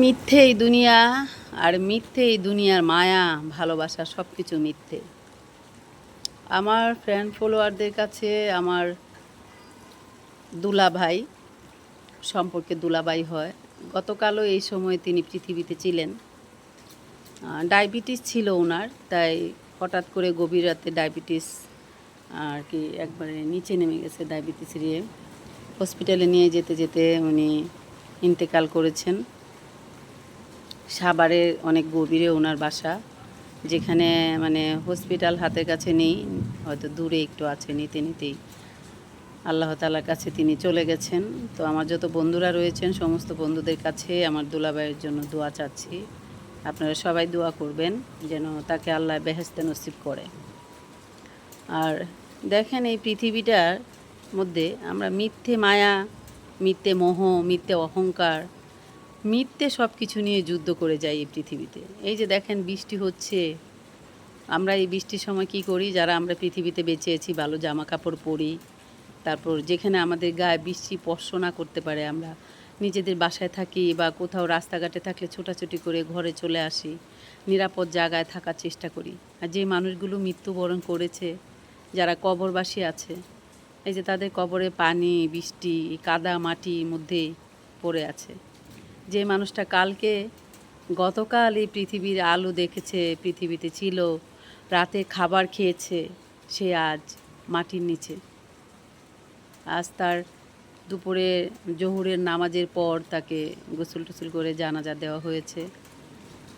মিথ্যে এই দুনিয়া আর মিথ্যে এই দুনিয়ার মায়া, ভালোবাসা সব কিছু মিথ্যে। আমার ফ্রেন্ড ফলোয়ারদের কাছে আমার দুলাভাই সম্পর্কে দুলাভাই হয়। গতকালও এই সময় তিনি পৃথিবীতে ছিলেন। ডায়াবেটিস ছিল ওনার, তাই হঠাৎ করে গভীর রাতে ডায়াবেটিস আর কি একবারে নিচে নেমে গেছে ডায়াবেটিস নিয়ে। হসপিটালে নিয়ে যেতে যেতে উনি ইন্তেকাল করেছেন। সাভারের অনেক গভীরে ওনার বাসা, যেখানে মানে হসপিটাল হাতের কাছে নেই, হয়তো দূরে একটু আছে নিতে নিতেই। আল্লাহ তালার কাছে তিনি চলে গেছেন। তো আমার যত বন্ধুরা রয়েছেন, সমস্ত বন্ধুদের কাছে আমার দুলাভাইয়ের জন্য দোয়া চাচ্ছি। আপনারা সবাই দোয়া করবেন যেন তাকে আল্লাহ বেহেস্তে নসিব করে। আর দেখেন এই পৃথিবীটার মধ্যে আমরা মিথ্যে মায়া, মিথ্যে মোহ, মিথ্যে অহংকার মিথ্যে সব কিছু নিয়ে যুদ্ধ করে যাই এই পৃথিবীতে। এই যে দেখেন বৃষ্টি হচ্ছে, আমরা এই বৃষ্টির সময় কি করি? যারা আমরা পৃথিবীতে বেঁচে আছি, ভালো জামা কাপড় পরি, তারপর যেখানে আমাদের গায়ে বৃষ্টি স্পর্শ না করতে পারে আমরা, নিজেদের বাসায় থাকি বা কোথাও রাস্তাঘাটে থাকলে ছোটাছুটি করে ঘরে চলে আসি, নিরাপদ জায়গায় থাকার চেষ্টা করি। আর যে মানুষগুলো মৃত্যুবরণ করেছে, যারা কবরবাসী আছে, এই যে তাদের কবরে পানি, বৃষ্টি, কাদা মাটির মধ্যে পড়ে আছে। যে মানুষটা কালকে গতকাল এই পৃথিবীর আলো দেখেছে, পৃথিবীতে ছিল, রাতে খাবার খেয়েছে, সে আজ মাটির নিচে। আজ তার দুপুরে জহুরের নামাজের পর তাকে গোসল টোসল করে জানাজা দেওয়া হয়েছে।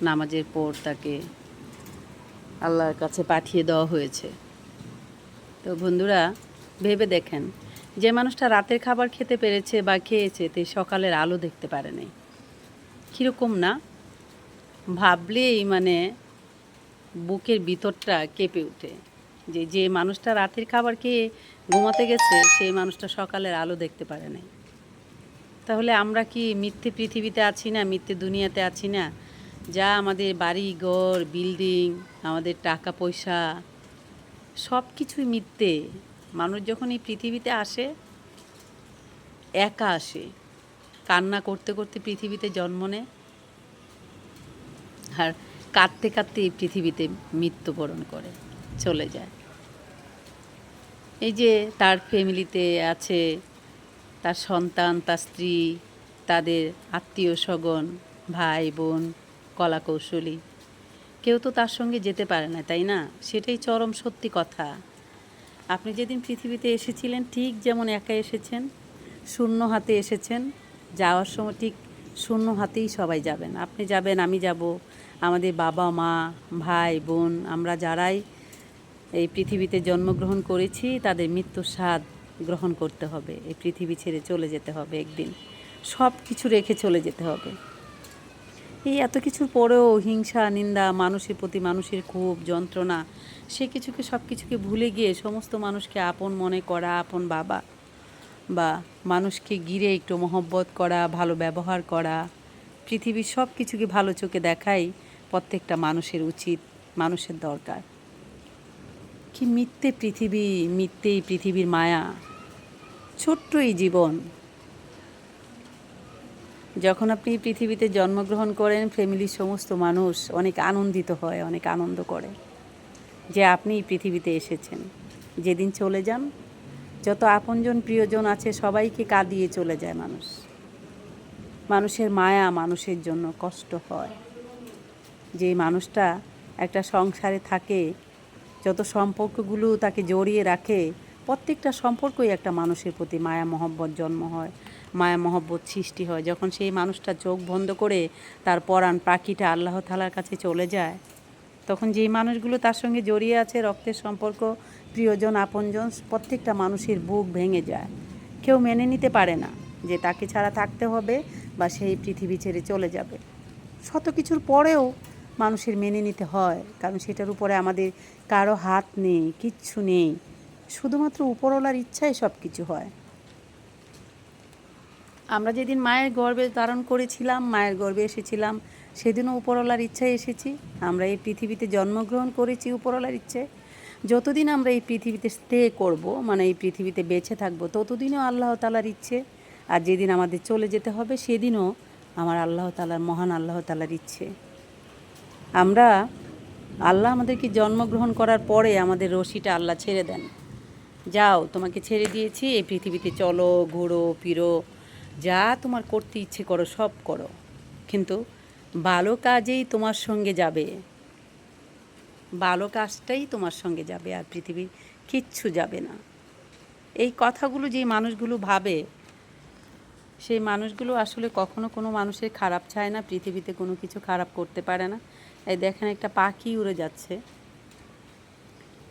নামাজের পর তাকে আল্লাহর কাছে পাঠিয়ে দেওয়া হয়েছে। তো বন্ধুরা, ভেবে দেখেন, যে মানুষটা রাতের খাবার খেতে পেরেছে বা খেয়েছে, তে সকালের আলো দেখতে পারে নাই। কীরকম না, ভাবলেই মানে বুকের ভিতরটা কেঁপে ওঠে। যে যে মানুষটা রাতের খাবার খেয়ে ঘুমাতে গেছে, সেই মানুষটা সকালের আলো দেখতে পারে নাই। তাহলে আমরা কি মিথ্যে পৃথিবীতে আছি না, মিথ্যে দুনিয়াতে আছি না? যা আমাদের বাড়ি ঘর, বিল্ডিং, আমাদের টাকা পয়সা, সব কিছুই মিথ্যে। মানুষ যখন এই পৃথিবীতে আসে, একা আসে। কান্না করতে করতে পৃথিবীতে জন্ম নেয় আর কাঁদতে কাঁদতে এই পৃথিবীতে মৃত্যুবরণ করে, চলে যায়। এই যে তার ফ্যামিলিতে আছে তার সন্তান, তার স্ত্রী, তাদের আত্মীয় স্বজন, ভাই, বোন কলা কৌশলী কেউ তো তার সঙ্গে যেতে পারে না, তাই না? সেটাই চরম সত্যি কথা। আপনি যেদিন পৃথিবীতে এসেছিলেন, ঠিক যেমন একা এসেছেন, শূন্য হাতে এসেছেন যাওয়ার সময় ঠিক শূন্য হাতেই সবাই যাবেন। আপনি যাবেন, আমি যাব। আমাদের বাবা, মা, ভাই, বোন, আমরা যারাই এই পৃথিবীতে জন্মগ্রহণ করেছি, তাদের মৃত্যুর স্বাদ গ্রহণ করতে হবে। এই পৃথিবী ছেড়ে চলে যেতে হবে একদিন। সব কিছু রেখে চলে যেতে হবে। এই এত কিছুর পরেও হিংসা, নিন্দা, মানুষের প্রতি মানুষের ক্ষোভ, যন্ত্রণা, সে কিছুকে, সব কিছুকে ভুলে গিয়ে সমস্ত মানুষকে আপন মনে করা, আপন বাবা বা মানুষকে ঘিরে একটু মহব্বত করা, ভালো ব্যবহার করা, পৃথিবীর সব কিছুকে ভালো চোখে দেখাই প্রত্যেকটা মানুষের উচিত, মানুষের দরকার। কি মিথ্যে পৃথিবী, মিথ্যেই পৃথিবীর মায়া। ছোট্ট এই জীবন। যখন আপনি পৃথিবীতে জন্মগ্রহণ করেন ফ্যামিলির সমস্ত মানুষ অনেক আনন্দিত হয়, অনেক আনন্দ করে যে আপনি পৃথিবীতে এসেছেন। যেদিন চলে যান যত আপনজন প্রিয়জন আছে, সবাইকে কাঁদিয়ে চলে যায় মানুষ। মানুষের মায়া মানুষের জন্য কষ্ট হয়। যে মানুষটা একটা সংসারে থাকে, যত সম্পর্কগুলো তাকে জড়িয়ে রাখে, প্রত্যেকটা সম্পর্কই একটা মানুষের প্রতি মায়া মহব্বত জন্ম হয়, মায়া মহব্বত সৃষ্টি হয়। যখন সেই মানুষটা চোখ বন্ধ করে তার পরাণ পাখিটা আল্লাহ তালার কাছে চলে যায়, তখন যেই মানুষগুলো তার সঙ্গে জড়িয়ে আছে, রক্তের সম্পর্ক প্রিয়জন, আপনজন, প্রত্যেকটা মানুষের বুক ভেঙে যায়। কেউ মেনে নিতে পারে না যে তাকে ছাড়া থাকতে হবে বা সেই পৃথিবী ছেড়ে চলে যাবে। শত কিছুর পরেও মানুষের মেনে নিতে হয়, কারণ সেটার উপরে আমাদের কারও হাত নেই, কিচ্ছু নেই। শুধুমাত্র উপরওয়ালার ইচ্ছাই সব কিছু হয়। আমরা যেদিন মায়ের গর্ভে ধারণ করেছিলাম, মায়ের গর্ভে এসেছিলাম, সেদিনও উপরওয়ালার ইচ্ছায় এসেছি। আমরা এই পৃথিবীতে জন্মগ্রহণ করেছি উপরওয়ালার ইচ্ছে। যতদিন আমরা এই পৃথিবীতে স্টে করব মানে এই পৃথিবীতে বেঁচে থাকব, ততদিনও আল্লাহ তালার ইচ্ছে। আর যেদিন আমাদের চলে যেতে হবে, সেদিনও আমার আল্লাহ তালার মহান আল্লাহ তালার ইচ্ছে। আমরা, আল্লাহ আমাদেরকে জন্মগ্রহণ করার পরে আমাদের রশিটা আল্লাহ ছেড়ে দেন। যাও, তোমাকে ছেড়ে দিয়েছি, এই পৃথিবীতে চলো, ঘোরো, ফিরো, যা তোমার করতে ইচ্ছে করো, সব করো। কিন্তু ভালো কাজেই তোমার সঙ্গে যাবে। ভালো কাজটাই তোমার সঙ্গে যাবে আর পৃথিবীর কিচ্ছু যাবে না। এই কথাগুলো যে মানুষগুলো ভাবে, সেই মানুষগুলো আসলে কখনো কোনো মানুষের খারাপ চায় না, পৃথিবীতে কোনো কিছু খারাপ করতে পারে না। এই দেখেন একটা পাখি উড়ে যাচ্ছে।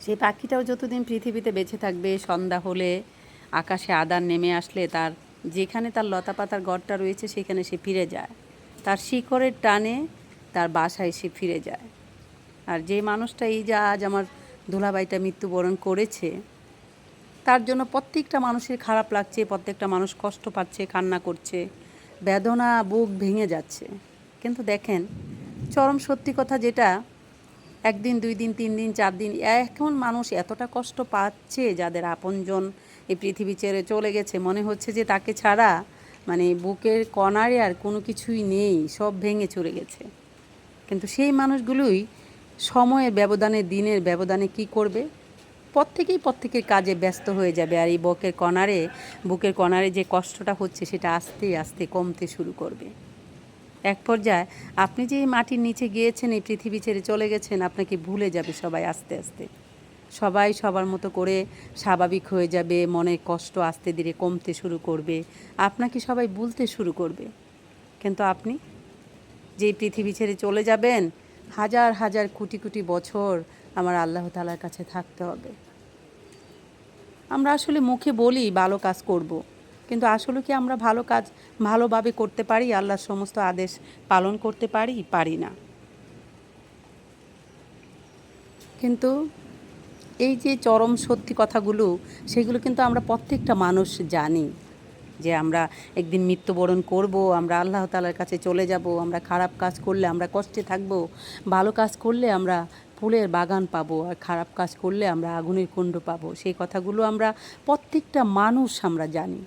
সেই পাখিটাও যতদিন পৃথিবীতে বেঁচে থাকবে, সন্ধ্যা হলে আকাশে আদার নেমে আসলে তার যেখানে তার লতা পাতার গড়টা রয়েছে, সেখানে সে ফিরে যায়। তার শিকড়ের টানে তার বাসায় সে ফিরে যায়। আর যে মানুষটা এই যে আজ আমার ধুলাবাইটা মৃত্যুবরণ করেছে, তার জন্য প্রত্যেকটা মানুষের খারাপ লাগছে, প্রত্যেকটা মানুষ কষ্ট পাচ্ছে, কান্না করছে, বেদনা, বুক ভেঙে যাচ্ছে। কিন্তু দেখেন, চরম সত্যি কথা যেটা, একদিন, দুই দিন, তিন দিন, চার দিন, এখন মানুষ এতটা কষ্ট পাচ্ছে যাদের আপনজন এই পৃথিবী ছেড়ে চলে গেছে। মনে হচ্ছে যে তাকে ছাড়া মানে বুকের কণারে আর কোনো কিছুই নেই, সব ভেঙে চলে গেছে। কিন্তু সেই মানুষগুলোই সময়ের ব্যবধানে, দিনের ব্যবধানে কি করবে? প্রত্যেকেই প্রত্যেকের কাজে ব্যস্ত হয়ে যাবে আর এই বুকের কণারে বুকের কণারে যে কষ্টটা হচ্ছে সেটা আস্তে আস্তে কমতে শুরু করবে। এক পর্যায়ে আপনি যে মাটির নিচে গিয়েছেন, এই পৃথিবী ছেড়ে চলে গেছেন, আপনাকে ভুলে যাবে সবাই আস্তে আস্তে। সবাই সবার মতো করে স্বাভাবিক হয়ে যাবে, মনের কষ্ট আস্তে ধীরে কমতে শুরু করবে। আপনাকে সবাই ভুলতে শুরু করবে। কিন্তু আপনি যে পৃথিবী ছেড়ে চলে যাবেন হাজার হাজার কোটি কোটি বছর আমার আল্লাহ তালার কাছে থাকতে হবে আমরা আসলে মুখে বলি ভালো কাজ করব। কিন্তু আসলে কি আমরা ভালো কাজ ভালোভাবে করতে পারি, আল্লাহর সমস্ত আদেশ পালন করতে পারি পারি না কিন্তু এই যে চরম সত্যি কথাগুলো, সেগুলো কিন্তু আমরা প্রত্যেকটা মানুষ জানি যে আমরা একদিন মৃত্যুবরণ করব, আমরা আল্লাহ তালার কাছে চলে যাব, আমরা খারাপ কাজ করলে আমরা কষ্টে থাকব, ভালো কাজ করলে আমরা ফুলের বাগান পাবো, আর খারাপ কাজ করলে আমরা আগুনের কুণ্ড পাবো। সেই কথাগুলো আমরা প্রত্যেকটা মানুষ আমরা জানি।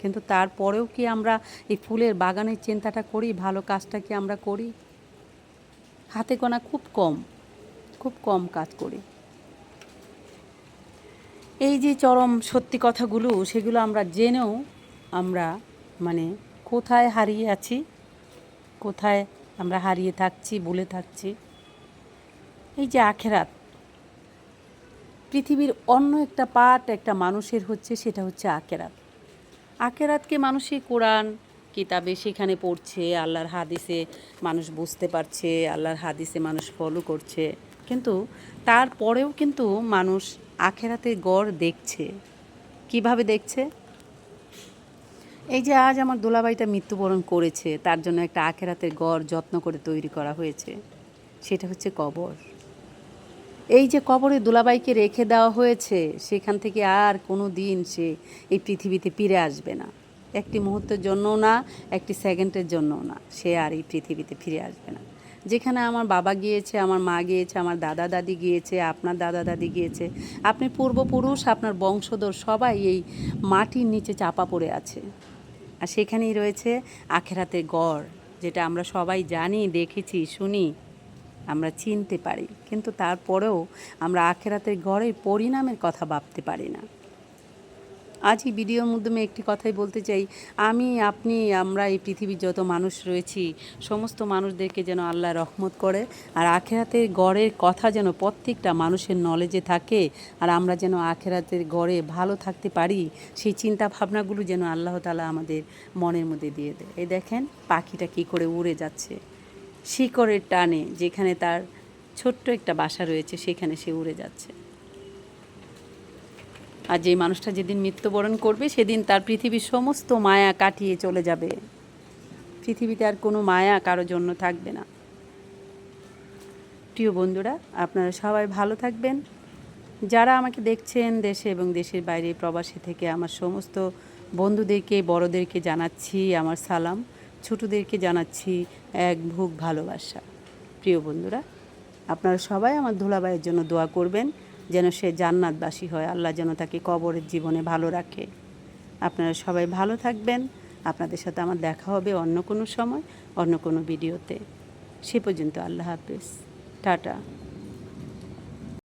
কিন্তু তারপরেও কি আমরা এই ফুলের বাগানের চিন্তাটা করি, ভালো কাজটা কি আমরা করি? হাতে গোনা খুব কম খুব কম কাজ করি। এই যে চরম সত্যি কথাগুলো, সেগুলো আমরা জেনেও আমরা মানে কোথায় হারিয়ে আছি, কোথায় আমরা হারিয়ে থাকছি বলে থাকছি। এই যে আখেরাত, পৃথিবীর অন্য একটা পার্ট একটা মানুষের হচ্ছে সেটা হচ্ছে আখেরাত। আখেরাতকে মানুষই কোরআন, কিতাবে সেখানে পড়ছে, আল্লাহর হাদিসে মানুষ বুঝতে পারছে, আল্লাহর হাদিসে মানুষ ফলো করছে। কিন্তু তারপরেও কিন্তু মানুষ আখেরাতের গড় দেখছে। কীভাবে দেখছে? এই যে আজ আমার দোলাবাইটা মৃত্যুবরণ করেছে, তার জন্য একটা আখেরাতের গড় যত্ন করে তৈরি করা হয়েছে, সেটা হচ্ছে কবর। এই যে কবরে দুলাবাইকে রেখে দেওয়া হয়েছে, সেখান থেকে আর কোনো দিন সে এই পৃথিবীতে ফিরে আসবে না। একটি মুহূর্তের জন্যও না, একটি সেকেন্ডের জন্যও না, সে আর এই পৃথিবীতে ফিরে আসবে না। যেখানে আমার বাবা গিয়েছে, আমার মা গিয়েছে, আমার দাদা দাদি গিয়েছে, আপনার দাদা দাদি গিয়েছে, আপনি পূর্বপুরুষ, আপনার বংশধর সবাই এই মাটির নিচে চাপা পড়ে আছে। আর সেখানেই রয়েছে আখেরাতে গড়, যেটা আমরা সবাই জানি, দেখেছি, শুনি, আমরা চিনতে পারি। কিন্তু তারপরেও আমরা আখেরাতের গড়ে পরিণামের কথা ভাবতে পারি না। আজ এই ভিডিওর মাধ্যমে একটি কথাই বলতে চাই। আমি, আপনি, আমরা এই পৃথিবীর যত মানুষ রয়েছি, সমস্ত মানুষদেরকে যেন আল্লাহ রহমত করে আর আখেরাতের গড়ের কথা যেন প্রত্যেকটা মানুষের নলেজে থাকে আর আমরা যেন আখেরাতের গড়ে ভালো থাকতে পারি, সেই চিন্তা ভাবনাগুলো যেন আল্লাহ তালা আমাদের মনের মধ্যে দিয়ে দেয়। এই দেখেন পাখিটা কী করে উড়ে যাচ্ছে। শিকড়ের টানে যেখানে তার ছোট্ট একটা বাসা রয়েছে, সেখানে সে উড়ে যাচ্ছে। আর যে মানুষটা যেদিন মৃত্যুবরণ করবে, সেদিন তার পৃথিবীর সমস্ত মায়া কাটিয়ে চলে যাবে। পৃথিবীতে আর কোনো মায়া কারও জন্য থাকবে না। প্রিয় বন্ধুরা, আপনারা সবাই ভালো থাকবেন। যারা আমাকে দেখছেন দেশে এবং দেশের বাইরে, প্রবাসী থেকে, আমার সমস্ত বন্ধুদেরকে, বড়দেরকে জানাচ্ছি আমার সালাম। ছোটদেরকে জানাচ্ছি এক ভুক ভালোবাসা। প্রিয় বন্ধুরা, আপনারা সবাই আমার ধুলাবাইয়ের জন্য দোয়া করবেন। যেন সে জান্নাতবাসী হয়। আল্লাহ যেন তাকে কবরের জীবনে ভালো রাখে। আপনারা সবাই ভালো থাকবেন। আপনাদের সাথে আমার দেখা হবে অন্য কোনো সময়, অন্য কোনো ভিডিওতে। সে পর্যন্ত আল্লাহ হাফিজ। টাটা।